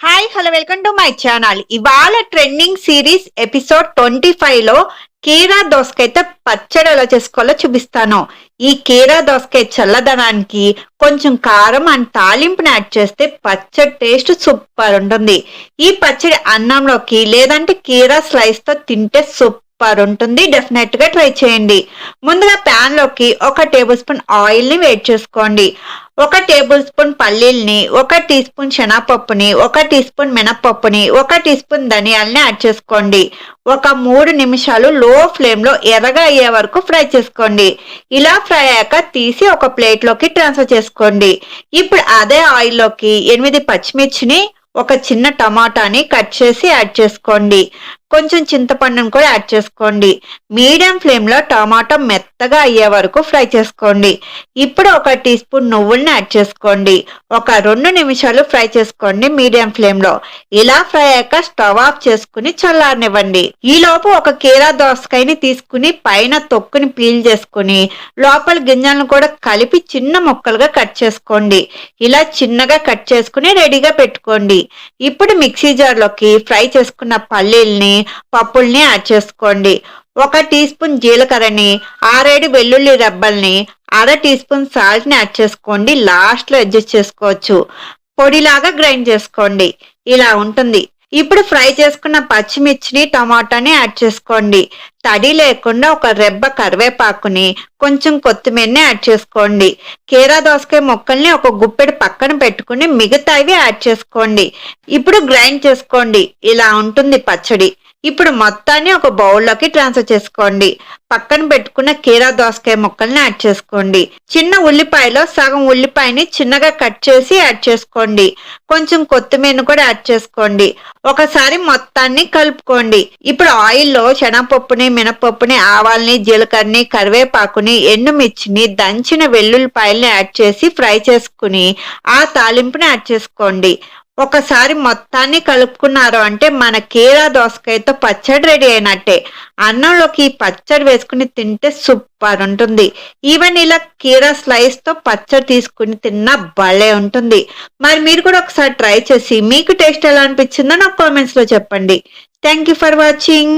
Hi hello welcome to my channel ఇవాళ trending series episode twenty ఫైవ్లో కీరా దోసకైతే పచ్చడి ఎలా చేసుకోవాలో చూపిస్తాను. ఈ కీరా దోసకాయ చల్లదనానికి కొంచెం కారం అండ్ తాలింపుని యాడ్ చేస్తే పచ్చడి టేస్ట్ సూపర్ ఉంటుంది. ఈ పచ్చడి అన్నంలోకి లేదంటే కీరా స్లైస్తో తింటే సూపర్ ఉంటుంది డెఫినెట్గా ట్రై చేయండి. ముందుగా ప్యాన్లోకి ఒక టేబుల్ స్పూన్ ఆయిల్ని వేడి చేసుకోండి. ఒక టేబుల్ స్పూన్ పల్లీల్ని ఒక టీ స్పూన్ శనగపప్పుని ఒక టీ స్పూన్ మినప్పప్పుని ఒక టీ స్పూన్ ధనియాలని యాడ్ చేసుకోండి. ఒక మూడు నిమిషాలు లో ఫ్లేమ్లో ఎర్రగా అయ్యే వరకు ఫ్రై చేసుకోండి. ఇలా ఫ్రై అయ్యాక తీసి ఒక ప్లేట్లోకి ట్రాన్స్ఫర్ చేసుకోండి. ఇప్పుడు అదే ఆయిల్లోకి ఎనిమిది పచ్చిమిర్చిని ఒక చిన్న టమాటాని కట్ చేసి యాడ్ చేసుకోండి. కొంచెం చింతపండును కూడా యాడ్ చేసుకోండి. మీడియం ఫ్లేమ్లో టమాటో మెత్తగా అయ్యే వరకు ఫ్రై చేసుకోండి. ఇప్పుడు ఒక టీ స్పూన్ నువ్వుల్ని యాడ్ చేసుకోండి. ఒక రెండు నిమిషాలు ఫ్రై చేసుకోండి మీడియం ఫ్లేమ్లో. ఇలా ఫ్రై అయ్యాక స్టవ్ ఆఫ్ చేసుకుని చల్లారనివ్వండి. ఈ లోపు ఒక కీరా దోసకాయని తీసుకుని పైన తొక్కుని పీల్ చేసుకుని లోపల గింజలను కూడా కలిపి చిన్న ముక్కలుగా కట్ చేసుకోండి. ఇలా చిన్నగా కట్ చేసుకుని రెడీగా పెట్టుకోండి. ఇప్పుడు మిక్సీ జార్లోకి ఫ్రై చేసుకున్న పల్లీల్ని పప్పుల్ని యాడ్ చేసుకోండి. ఒక టీ స్పూన్ జీలకర్రని ఆరేడు వెల్లుల్లి రెబ్బల్ని అర టీ స్పూన్ సాల్ట్ని యాడ్ చేసుకోండి. లాస్ట్లో అడ్జస్ట్ చేసుకోవచ్చు. పొడిలాగా గ్రైండ్ చేసుకోండి. ఇలా ఉంటుంది. ఇప్పుడు ఫ్రై చేసుకున్న పచ్చిమిర్చిని టమాటాని యాడ్ చేసుకోండి. తడి లేకుండా ఒక రెబ్బ కరివేపాకుని కొంచెం కొత్తిమీరని యాడ్ చేసుకోండి. కీరా దోసకాయ ముక్కల్ని ఒక గుప్పెడు పక్కన పెట్టుకుని మిగతావి యాడ్ చేసుకోండి. ఇప్పుడు గ్రైండ్ చేసుకోండి. ఇలా ఉంటుంది పచ్చడి. ఇప్పుడు మొత్తాన్ని ఒక బౌల్లోకి ట్రాన్స్ఫర్ చేసుకోండి. పక్కన పెట్టుకున్న కీరా దోసకాయ ముక్కల్ని యాడ్ చేసుకోండి. చిన్న ఉల్లిపాయలో సగం ఉల్లిపాయని చిన్నగా కట్ చేసి యాడ్ చేసుకోండి. కొంచెం కొత్తిమీరను కూడా యాడ్ చేసుకోండి. ఒకసారి మొత్తాన్ని కలుపుకోండి. ఇప్పుడు ఆయిల్లో శనగపప్పుని మినపప్పుని ఆవాల్ని జీలకర్రని కరివేపాకుని ఎండుమిర్చిని దంచిన వెల్లుల్లిపాయల్ని యాడ్ చేసి ఫ్రై చేసుకుని ఆ తాలింపుని యాడ్ చేసుకోండి. ఒకసారి మొత్తాన్ని కలుపుకున్నారు అంటే మన కీరా దోసకాయతో పచ్చడి రెడీ అయినట్టే. అన్నంలోకి ఈ పచ్చడి వేసుకుని తింటే సూపర్ ఉంటుంది. ఈవెన్ ఇలా కీరా స్లైస్తో పచ్చడి తీసుకుని తిన్నా భలే ఉంటుంది. మరి మీరు కూడా ఒకసారి ట్రై చేసి మీకు టేస్ట్ ఎలా అనిపించిందో నాకు కామెంట్స్లో చెప్పండి. Thank you for watching